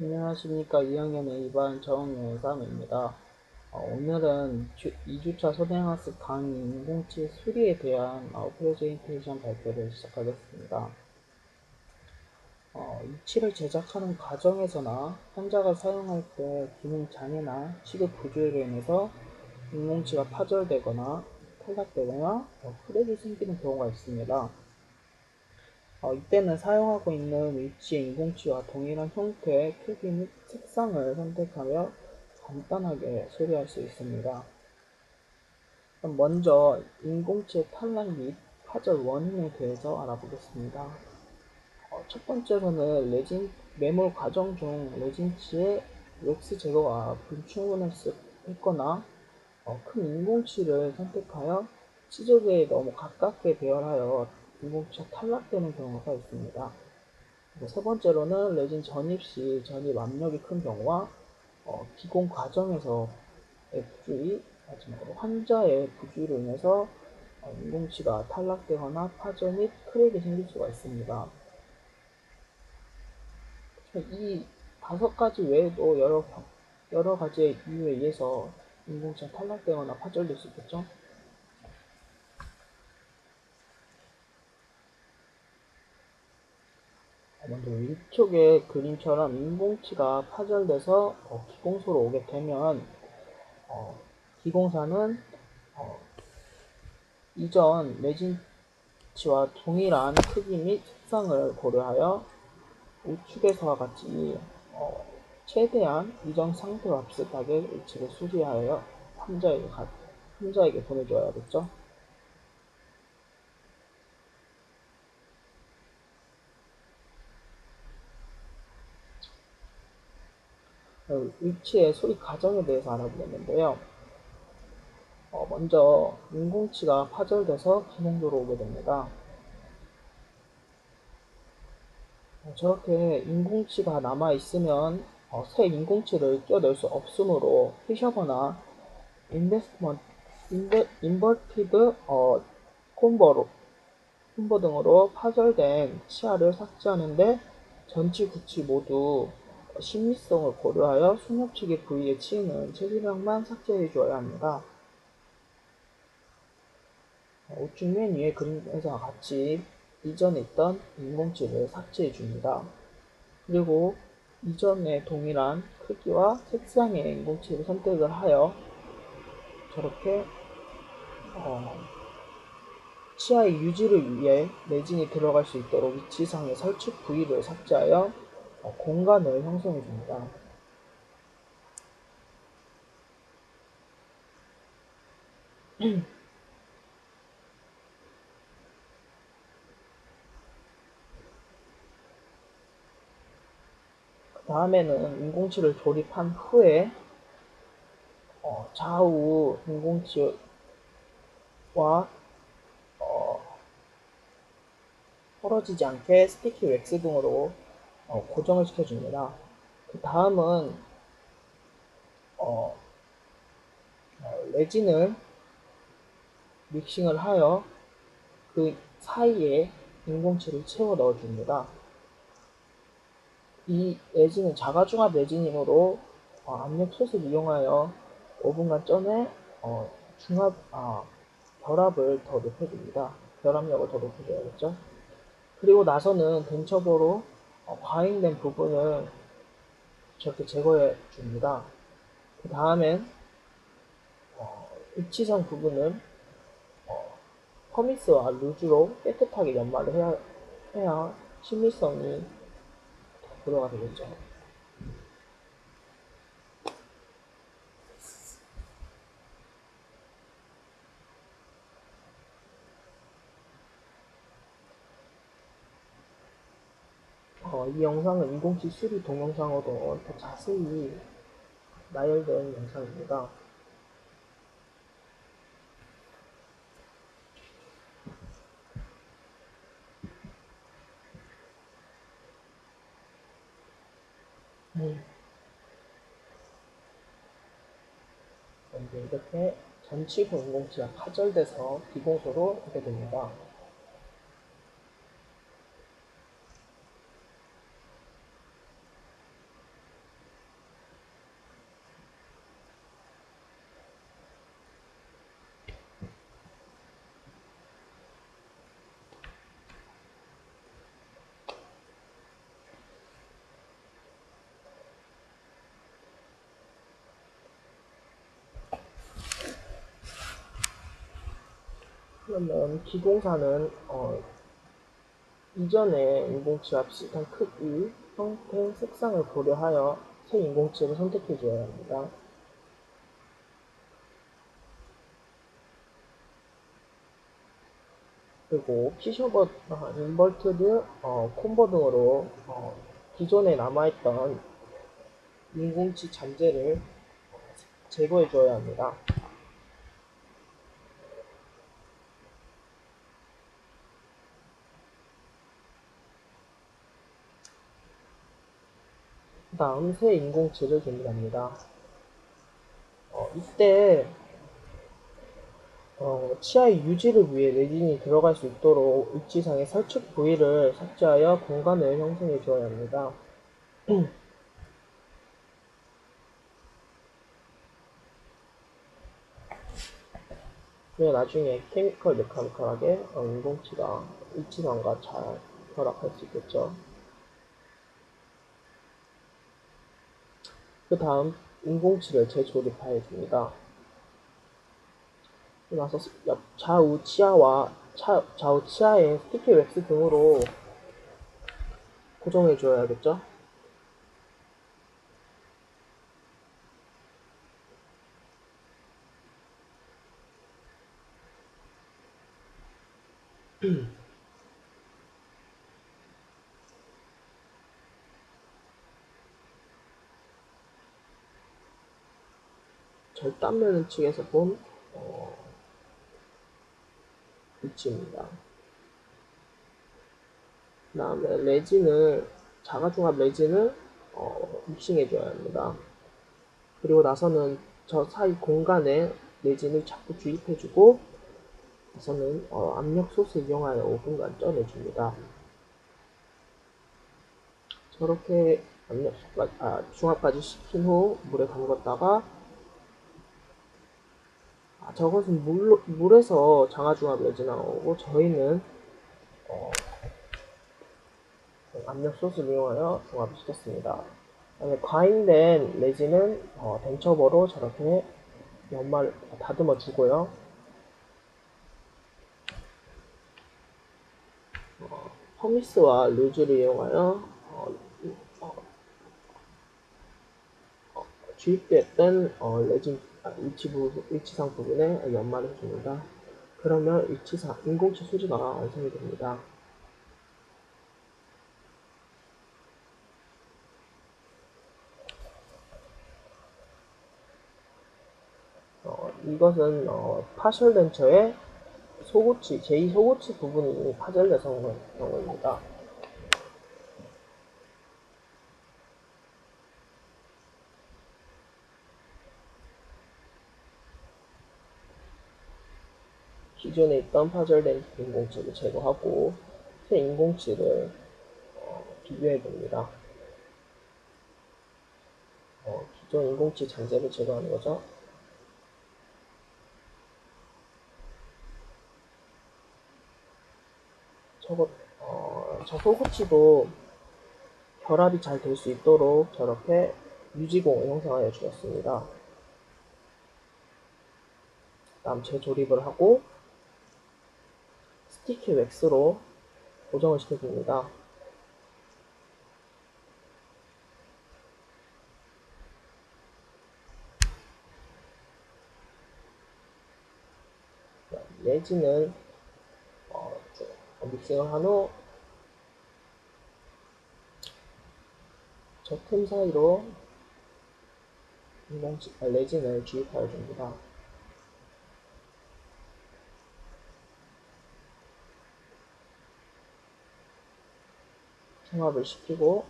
안녕하십니까 2학년의 2반 정영삼입니다. 어, 오늘은 2주차 소대학습 강의 인공치 수리에 대한 어, 프레젠테이션 발표를 시작하겠습니다. 어, 이치를 제작하는 과정에서나 환자가 사용할 때 기능 장애나 취급 부조로 인해서 인공치가 파절되거나 탈락되거나 어, 크랙이 생기는 경우가 있습니다. 어, 이때는 사용하고 있는 위치의 인공치와 동일한 형태의 크기 및 색상을 선택하며 간단하게 수리할 수 있습니다. 먼저 인공치의 탈락 및 파절 원인에 대해서 알아보겠습니다. 어, 첫 번째로는 레진 매몰 과정 중 레진치의 웩스 제거가 불충분했거나 어, 큰 인공치를 선택하여 치조제에 너무 가깝게 배열하여 인공치가 탈락되는 경우가 있습니다. 세 번째로는 레진 전입 시 전입 압력이 큰 경우와 어, 기공 과정에서 부주의, 마지막으로 환자의 부주의로 인해서 어, 인공치가 탈락되거나 파절 및 크랙이 생길 수가 있습니다. 이 다섯 가지 외에도 여러, 여러 가지의 이유에 의해서 인공치가 탈락되거나 파절될 수 있겠죠. 먼저 위쪽의 그림처럼 인공치가 파절돼서 어, 기공소로 오게 되면 어, 기공사는 어, 이전 레진치와 동일한 크기 및 색상을 고려하여 우측에서와 같이 어, 최대한 이전 상태와 비슷하게 위치를 수리하여 환자에게, 환자에게 보내줘야겠죠. 위치의 소리 과정에 대해서 알아보겠는데요. 어, 먼저 인공치가 파절돼서 기능도로 오게 됩니다. 어, 저렇게 인공치가 남아있으면 어, 새 인공치를 끼워낼 수 없으므로 피셔거나 인베스트먼트, 인베, 인버티드 어, 콤보로 콤보 등으로 파절된 치아를 삭제하는데 전치 구치 모두 심리성을 고려하여 숙렵치기 부위에 치이는 체지방만 삭제해 주어야 합니다. 우측 맨 위에 그림에서 같이 이전에 있던 인공치를 삭제해 줍니다. 그리고 이전에 동일한 크기와 색상의 인공치를 선택을 하여 저렇게 어, 치아의 유지를 위해 레진이 들어갈 수 있도록 위치상의 설치 부위를 삭제하여 어, 공간을 형성해 줍니다. 그 다음에는 인공치를 조립한 후에 어, 좌우 인공치와 어, 떨어지지 않게 스티키 웩스 등으로 어, 고정을 시켜줍니다. 그 다음은 어, 어, 레진을 믹싱을 하여 그 사이에 인공치를 채워 넣어줍니다. 이 레진은 자가중합 레진이므로 어, 압력 솥을 이용하여 5분간 전에 어, 중합 아, 결합을 더 높여줍니다. 결합력을 더 높여줘야겠죠. 그리고 나서는 어, 과잉된 부분을 저렇게 제거해 줍니다. 그 다음엔 어, 입치성 부분을 어, 커미스와 루즈로 깨끗하게 연마를 해야, 해야 친밀성이 들어가 되겠죠. 어, 이 영상은 인공치 수리 동영상으로 더 자세히 나열된 영상입니다. 네. 이제 이렇게 전치구 인공치가 파절돼서 비공소로 오게 됩니다. 그러면 기공사는 어, 이전의 인공치와 비슷한 크기, 형태, 색상을 고려하여 새 인공치를 선택해 줘야 합니다. 그리고 피셔버, 아, 인버트드, 어, 콤보 등으로 어, 기존에 남아있던 인공치 잔재를 제거해 줘야 합니다. 다음 새 인공치를 준비합니다. 어, 이때 어, 치아의 유지를 위해 레진이 들어갈 수 있도록 위치상의 설축 부위를 삭제하여 공간을 형성해 주어야 합니다. 그래 나중에 케미컬 메카니컬하게 어, 인공치가 위치상과 잘 결합할 수 있겠죠. 그 다음 인공치를 재조립하여 줍니다. 나서 옆 좌우 치아와 차, 좌우 치아에 스티키 웩스 등으로 고정해 줘야겠죠? 절단면 측에서 본 어, 위치입니다. 그 다음에 레진을 자가중합 레진을 어, 믹싱해 줘야 합니다. 그리고 나서는 저 사이 공간에 레진을 자꾸 주입해 주고 나서는 어, 압력 솥을 이용하여 5분간 쪄내줍니다. 저렇게 압력 아, 중압까지 시킨 후 물에 담갔다가 아, 저것은 물, 물에서 장화중합 레진 나오고 저희는 어, 압력 솥을 이용하여 중합을 시켰습니다. 과잉된 레진은 어, 덴처버로 저렇게 연말 다듬어 주고요. 어, 퍼미스와 루즈를 이용하여 어, 어, 어, 주입됐던 어, 레진 아, 위치 부, 위치상 부분에 연말을 줍니다. 그러면 위치상 인공치 수지가 완성이 됩니다. 어, 이것은 어, 파셜 덴처의 소고치, 제2 소고치 부분이 파절돼서 온 경우입니다. 기존에 있던 파절된 인공치를 제거하고 새 인공치를 어, 비교해 봅니다. 어, 기존 인공치 잔재를 제거하는 거죠. 저거 어, 저 소고치도 결합이 잘 될 수 있도록 저렇게 유지공을 형성하여 주었습니다. 다음 재조립을 하고 스티키 웩스로 고정을 시켜줍니다. 레진은 어, 믹싱을 한 후 저 틈 사이로 아, 레진을 주입하여 줍니다. 통합을 시키고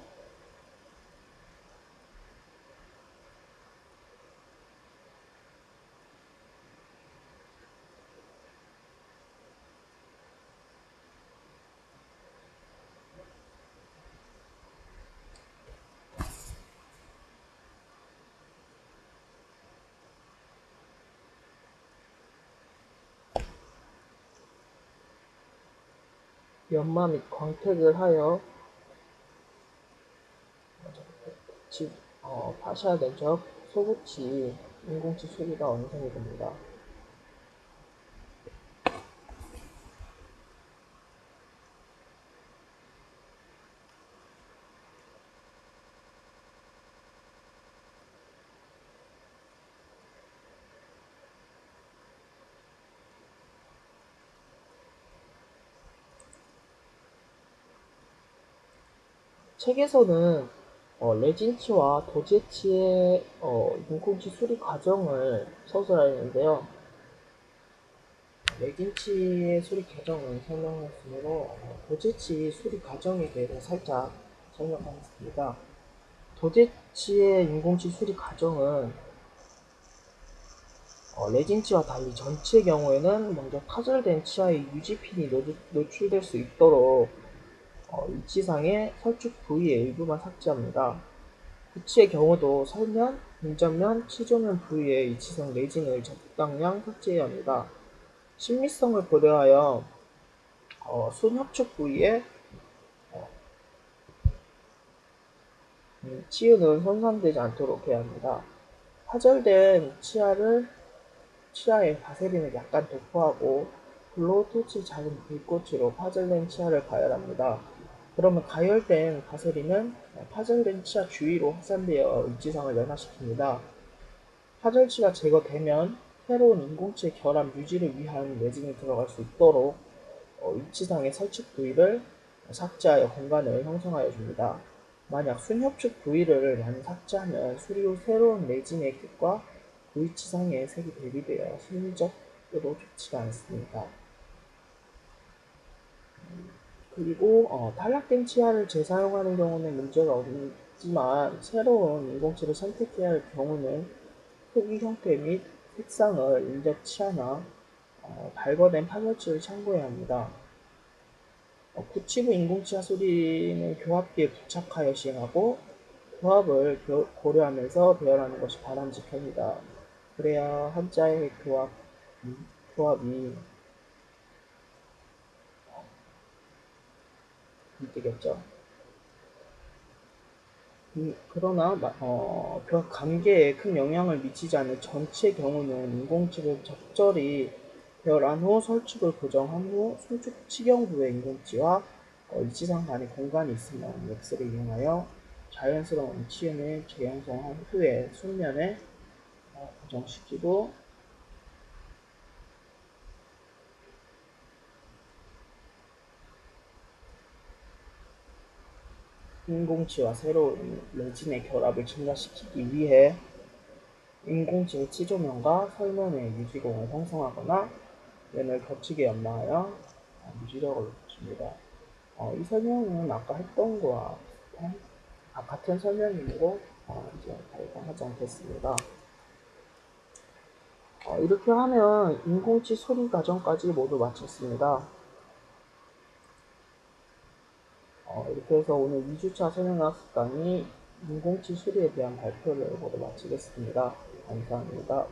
연마 및 광택을 하여 즉 어, 파샤 내적 소구치 인공치 수비가 어느 정도 됩니다. 책에서는 어, 레진치와 도제치의 어, 인공치 수리 과정을 서술하였는데요. 레진치의 수리 과정을 설명했으므로 어, 도제치 수리 과정에 대해서 살짝 설명하겠습니다. 도제치의 인공치 수리 과정은 어, 레진치와 달리 전치의 경우에는 먼저 파절된 치아의 유지핀이 노- 노출될 수 있도록 어, 위치상의 설축 부위의 일부만 삭제합니다. 구치의 경우도 설면, 분전면, 치조면 부위의 이치성 레진을 적당량 삭제해야 합니다. 신미성을 고려하여 어, 순협축 부위에 어, 음, 치은은 손상되지 않도록 해야 합니다. 파절된 치아를 치아에 바세린을 약간 도포하고 블로우토치 작은 불꽃으로 파절된 치아를 가열합니다. 그러면 가열된 바세린은 파절된 치아 주위로 확산되어 위치상을 연화시킵니다. 파절치가 제거되면 새로운 인공치의 결함 유지를 위한 레진이 들어갈 수 있도록 어, 위치상의 설치 부위를 삭제하여 공간을 형성하여 줍니다. 만약 순협축 부위를 많이 삭제하면 수리 후 새로운 레진의 끝과 그 위치상의 색이 대비되어 심리적으로 좋지가 않습니다. 그리고 어, 탈락된 치아를 재사용하는 경우는 문제가 없지만 새로운 인공치를 선택해야 할 경우는 크기 형태 및 색상을 인접 치아나 어, 발거된 파절치를 참고해야 합니다. 어, 구치부 인공치아 수리는 교합기에 부착하여 시행하고 교합을 교- 고려하면서 배열하는 것이 바람직합니다. 그래야 한자의 교합, 음, 교합이 되겠죠. 음, 그러나 마- 어, 교합 관계에 큰 영향을 미치지 않는 전체 경우는 인공치를 적절히 배열한 후 설축을 고정한 후 손축 치경부의 인공치와 어, 이치상 간의 공간이 있으면 옅스를 이용하여 자연스러운 치음을 재형성한 후에 순면에 어, 고정시키고 인공치와 새로운 레진의 결합을 증가시키기 위해 인공치의 치조면과 설면의 유지공을 형성하거나 면을 겹치게 연마하여 유지력을 높여줍니다. 어, 이 설명은 아까 했던 거와 비슷한 아, 같은 설명이므로 어, 이제 더 이상 하지 않겠습니다. 어, 이렇게 하면 인공치 수리 과정까지 모두 마쳤습니다. 어, 이렇게 해서 오늘 2주차 설명학습 강의 인공치 수리에 대한 발표를 모두 마치겠습니다. 감사합니다.